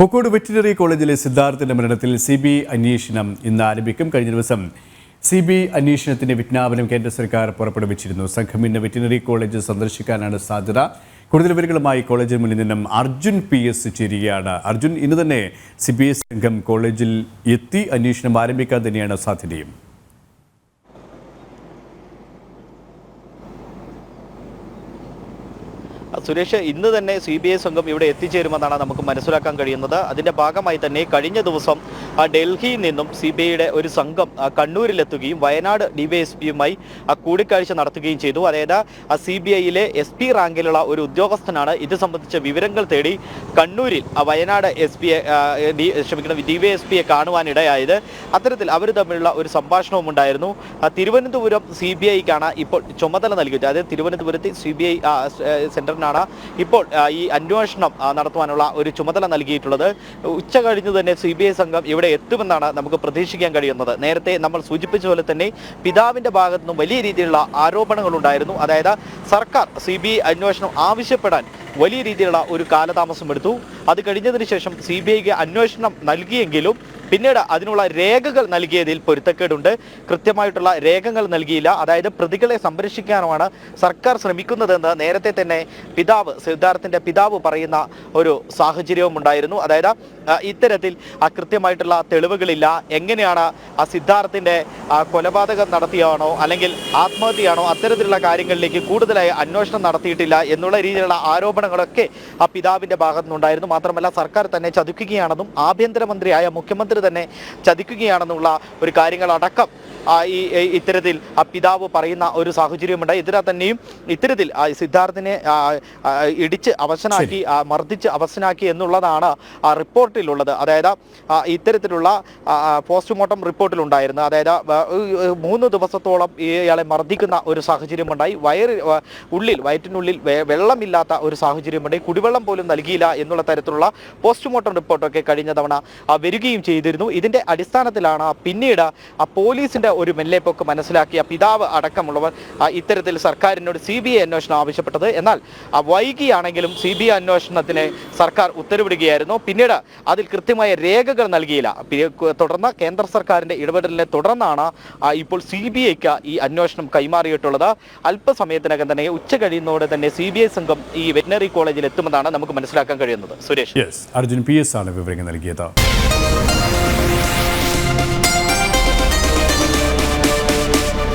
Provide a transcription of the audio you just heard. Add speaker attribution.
Speaker 1: Pookode veterinary കോളേജിലെ സിദ്ധാർത്ഥിന്റെ മരണത്തിൽ C B അന്വേഷണം ഇന്ന് ആരംഭിക്കും. കഴിഞ്ഞ ദിവസം സി ബി അന്വേഷണത്തിന്റെ വിജ്ഞാപനം കേന്ദ്ര സർക്കാർ പുറപ്പെടുവിച്ചിരുന്നു. സംഘം ഇന്ന് വെറ്റിനറി കോളേജ് സന്ദർശിക്കാനാണ് സാധ്യത. കൂടുതൽ വിവരങ്ങളുമായി കോളേജിന് മുന്നിൽ നിന്നും അർജുൻ പി എസ് ചേരുകയാണ്. അർജുൻ ഇന്ന് തന്നെ സി ബി എസ് സംഘം കോളേജിൽ എത്തി അന്വേഷണം ആരംഭിക്കാൻ തന്നെയാണ് സാധ്യതയും.
Speaker 2: സുരേഷ് ഇന്ന് തന്നെ സി ബി ഐ സംഘം ഇവിടെ എത്തിച്ചേരുമെന്നാണ് നമുക്ക് മനസ്സിലാക്കാൻ കഴിയുന്നത്. അതിന്റെ ഭാഗമായി തന്നെ കഴിഞ്ഞ ദിവസം ഡൽഹിയിൽ നിന്നും സി ബി ഐയുടെ ഒരു സംഘം കണ്ണൂരിലെത്തുകയും വയനാട് ഡിവൈഎസ്പിയുമായി കൂടിക്കാഴ്ച നടത്തുകയും ചെയ്തു. അതായത് സി ബി ഐയിലെ എസ് പി റാങ്കിലുള്ള ഒരു ഉദ്യോഗസ്ഥനാണ് ഇത് സംബന്ധിച്ച വിവരങ്ങൾ തേടി കണ്ണൂരിൽ ആ, വയനാട് എസ് പിയെ ക്ഷമിക്കണം ഡിവൈഎസ്പിയെ കാണുവാനിടയായത്. അത്തരത്തിൽ അവർ തമ്മിലുള്ള ഒരു സംഭാഷണവും ഉണ്ടായിരുന്നു. ആ, തിരുവനന്തപുരം സി ബി ഐക്കാണ് ഇപ്പോൾ ചുമതല നൽകിയത് അതായത് തിരുവനന്തപുരത്ത് സി ബി ഐ സെന്ററിനാണ് ഇപ്പോൾ ഈ അന്വേഷണം ആ, നടത്തുവാനുള്ള ഒരു ചുമതല നൽകിയിട്ടുള്ളത്. ഉച്ച കഴിഞ്ഞ് തന്നെ സി ബി ഐ സംഘം ഇവിടെ എത്തുമെന്നാണ് നമുക്ക് പ്രതീക്ഷിക്കാൻ കഴിയുന്നത്. നേരത്തെ നമ്മൾ സൂചിപ്പിച്ച പോലെ തന്നെ പിതാവിന്റെ ഭാഗത്തു നിന്നും വലിയ രീതിയിലുള്ള ആരോപണങ്ങൾ ഉണ്ടായിരുന്നു. അതായത് സർക്കാർ സി ബി ഐ അന്വേഷണം ആവശ്യപ്പെടാൻ വലിയ രീതിയിലുള്ള ഒരു കാലതാമസം എടുത്തു. അത് കഴിഞ്ഞതിന് ശേഷം സി ബി ഐക്ക് അന്വേഷണം നൽകിയെങ്കിലും പിന്നീട് അതിനുള്ള രേഖകൾ നൽകിയതിൽ പൊരുത്തക്കേടുണ്ട്. കൃത്യമായിട്ടുള്ള രേഖകൾ നൽകിയില്ല. അതായത് പ്രതികളെ സംരക്ഷിക്കാനുമാണ് സർക്കാർ ശ്രമിക്കുന്നതെന്ന് നേരത്തെ തന്നെ പിതാവ് സിദ്ധാർത്ഥിന്റെ പിതാവ് പറയുന്ന ഒരു സാഹചര്യവും ഉണ്ടായിരുന്നു. അതായത് ഇത്തരത്തിൽ കൃത്യമായിട്ടുള്ള തെളിവുകളില്ല. എങ്ങനെയാണ് ആ സിദ്ധാർത്ഥിന്റെ കൊലപാതകം നടത്തിയാണോ അല്ലെങ്കിൽ ആത്മഹത്യയാണോ അത്തരത്തിലുള്ള കാര്യങ്ങളിലേക്ക് കൂടുതലായി അന്വേഷണം നടത്തിയിട്ടില്ല എന്നുള്ള രീതിയിലുള്ള ആരോപണങ്ങളൊക്കെ ആ പിതാവിന്റെ ഭാഗത്തു നിന്നുണ്ടായിരുന്നു മാത്രമല്ല സർക്കാർ തന്നെ ചതിക്കുകയാണെന്നും ആഭ്യന്തരമന്ത്രിയായ മുഖ്യമന്ത്രി തന്നെ ചതിക്കുകയാണെന്നുള്ള ഒരു കാര്യങ്ങളടക്കം ഈ ഇത്തരത്തിൽ ആ പിതാവ് പറയുന്ന ഒരു സാഹചര്യമുണ്ട്. ഇതിനെ തന്നെയും ഇത്തരത്തിൽ ആ സിദ്ധാർത്ഥിനെ ഇടിച്ച് അവശനാക്കി മർദ്ദിച്ച് അവശനാക്കി എന്നുള്ളതാണ് ആ റിപ്പോർട്ടിലുള്ളത്. അതായത് ഇത്തരത്തിലുള്ള പോസ്റ്റ്മോർട്ടം റിപ്പോർട്ടിലുണ്ടായിരുന്നു. അതായത് മൂന്ന് ദിവസത്തോളം ഇയാളെ മർദ്ദിക്കുന്ന ഒരു സാഹചര്യമുണ്ടായി. വയറ് ഉള്ളിൽ വയറ്റിനുള്ളിൽ വെള്ളമില്ലാത്ത ഒരു സാഹചര്യമുണ്ടായി കുടിവെള്ളം പോലും നൽകിയില്ല എന്നുള്ള തരത്തിലുള്ള പോസ്റ്റ്മോർട്ടം റിപ്പോർട്ടൊക്കെ കഴിഞ്ഞ തവണ വരികയും ചെയ്തിരുന്നു. ഇതിന്റെ അടിസ്ഥാനത്തിലാണ് പിന്നീട് ആ പോലീസിന്റെ ഒരു മെല്ലെപ്പൊക്ക് മനസ്സിലാക്കിയ പിതാവ് അടക്കമുള്ളവർ ഇത്തരത്തിൽ സർക്കാരിനോട് സി ബി ഐ അന്വേഷണം ആവശ്യപ്പെട്ടത്. എന്നാൽ വൈകിയാണെങ്കിലും സി ബി ഐ അന്വേഷണത്തിന് സർക്കാർ ഉത്തരവിടുകയായിരുന്നു. പിന്നീട് അതിൽ കൃത്യമായ രേഖകൾ നൽകിയില്ല. തുടർന്ന് കേന്ദ്ര സർക്കാരിന്റെ ഇടപെടലിനെ തുടർന്നാണ് ഇപ്പോൾ സി ബി ഐക്ക് ഈ അന്വേഷണം കൈമാറിയിട്ടുള്ളത്. അല്പസമയത്തിനകം തന്നെ ഉച്ച കഴിയുന്നതോടെ തന്നെ സി ബി ഐ സംഘം ഈ വെറ്റിനറി കോളേജിൽ എത്തുമെന്നാണ് നമുക്ക് മനസ്സിലാക്കാൻ കഴിയുന്നത്. സുരേഷ്.
Speaker 1: അർജുൻ പി എസ് ആണ് വിവരങ്ങൾ നൽകിയത്.